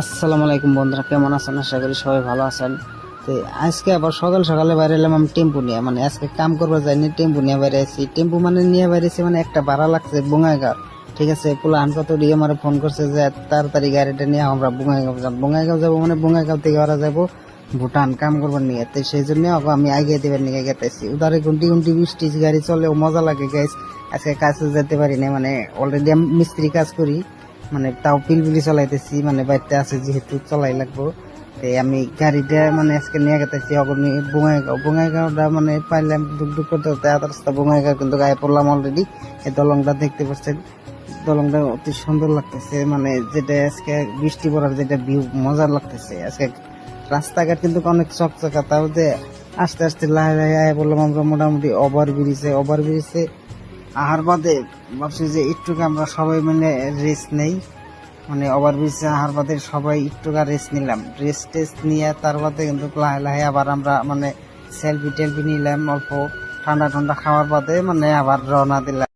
আসসালামু আলাইকুম বন্ধুরা, কেমন আছেন? আশা করি সবাই ভালো আছেন। তো আজকে আবার সকাল সকালে বাইরে এলাম আমি টেম্পু নিয়ে। মানে আজকে কাম করব যাইনি, টেম্পু নিয়ে বাইরে আছি টেম্পু মানে নিয়ে বাইরেছি মানে একটা ভাড়া লাগছে বঙ্গাইগাঁও। ঠিক আছে পুলাহান কত দিয়ে আমার ফোন করছে যে, তাড়াতাড়ি গাড়িটা নিয়ে আমরা বঙ্গাইগাঁও যাব। বঙ্গাইগাঁও যাব মানে বঙ্গাইগাঁও থেকে ওরা যাব ভুটান কাম করবার নিয়ে। তো সেই জন্য আমি আগে দেবার নিয়ে গেতেছি। উদারে ঘন্টি ঘন্টি বৃষ্টি গাড়ি চলে মজা লাগে গাইস আজকে কাজে যেতে পারি না মানে অলরেডি আমি মিস্ত্রি কাজ করি। মানে তাও পিলপিলি চলাইতেছি মানে বাড়িতে আছে যেহেতু চলাই লাগবো। আমি গাড়িটা মানে আজকে নিয়ে গেতেছি, অগ্নি বঙ্গাইগাঁও। বঙ্গাইগাঁওটা মানে পাইলাম দুক দুক করতে করতে আধা রাস্তা বঙ্গাইগাঁও কিন্তু গায়ে পড়লাম অলরেডি এই দলংটা দেখতে পাচ্ছেন, দলংটা অতি সুন্দর লাগতেছে মানে যেটা আজকে বৃষ্টি পড়ার যেটা ভিউ মজার লাগতেছে। আজকে রাস্তাঘাট কিন্তু অনেক চকচকা, তাও যে আস্তে আস্তে লাহে লাহে আয় বললাম আমরা মোটামুটি ওভার ব্রিজে ওভার ব্রিজে আহার বাদে ভাবছি যে একটু আমরা সবাই মিলে রেস্ট নেই। মানে ওভার ব্রিজে আহার বাদে সবাই একটু রেস্ট নিলাম। রেস্ট টেস্ট নিয়ে তার বাদে কিন্তু লাহে লাহে আবার আমরা মানে সেলফি টেলফি নিলাম অল্প ঠান্ডা ঠান্ডা খাওয়ার বাদে মানে আবার রওনা দিলাম।